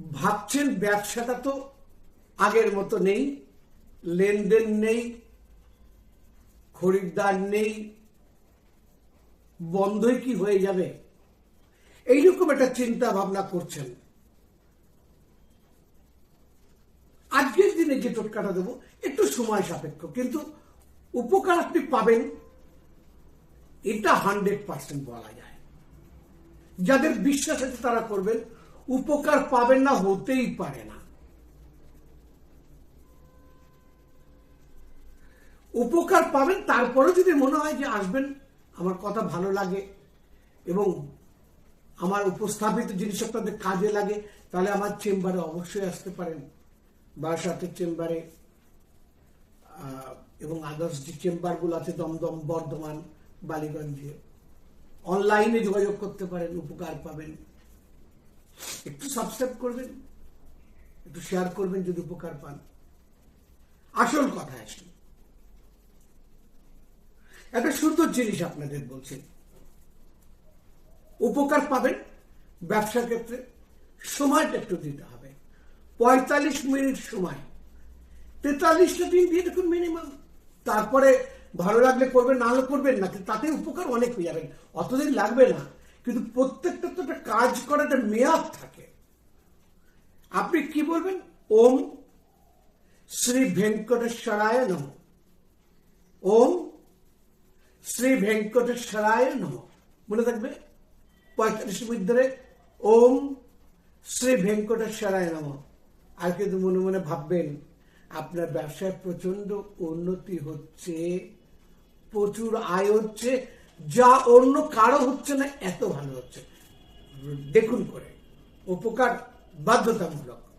ভাবছেন ব্যবসাটা তো আগের মতো নেই, লেনদেন নেই, খরিদ্দার নেই, বন্ধই কি হয়ে যাবে? এইরকম একটা চিন্তা ভাবনা করছেন। আজকের দিনে যে টোটকাটা দেবো, একটু সময় সাপেক্ষ, কিন্তু উপকার আপনি পাবেন, এটা হান্ড্রেড পার্সেন্ট বলা যায়। যাদের বিশ্বাস আছে তারা করবেন উপকার পাবেন না, হতেই পারে না। উপকার পাবেন তারপরে যদি মনে হয় যে আসবেন, আমার কথা ভালো লাগে এবং আমার উপস্থাপিত জিনিস আপনাদের কাজে লাগে, তাহলে আমার চেম্বারে অবশ্যই আসতে পারেন। বারাসাতের চেম্বারে এবং আদার্স যে চেম্বারগুলো আছে, দমদম, বর্ধমান, বালিগঞ্জে, অনলাইনে যোগাযোগ করতে পারেন, উপকার পাবেন। একটু সাবস্ক্রাইব করবেন, একটু শেয়ার করবেন যদি উপকার পান। আসল কথা আসলে একটা সুন্দর জিনিস আপনাদের বলছি। উপকার পাবেন ব্যবসার ক্ষেত্রে, সময়টা একটু দিতে হবে। পঁয়তাল্লিশ মিনিট সময়। তেতাল্লিশটা দিন দিয়ে দেখুন মিনিমাম তারপরে ভালো লাগলে করবেন, না হলে করবেন না তাতে উপকার অনেক হয়ে যাবেন। অতদিন লাগবে না। কিন্তু প্রত্যেকটা তো একটা কাজ করার একটা মেয়াদ থাকে। আপনি কি বলবেন? ওম শ্রী ভেঙ্কটেশ্বরায় নম। ওম শ্রী ভেঙ্কটেশ্বরায় নম। মনে থাকবে? পঁয়তাল্লিশ মিনিট ধরে ওম শ্রী ভেঙ্কটেশ্বরায় নম। আর কিন্তু মনে মনে ভাববেন, আপনার ব্যবসায় প্রচণ্ড উন্নতি হচ্ছে, প্রচুর আয় হচ্ছে। যা অন্য কারও হচ্ছে না এত ভালো হচ্ছে। দেখুন করে। উপকার বাধ্যতামূলক।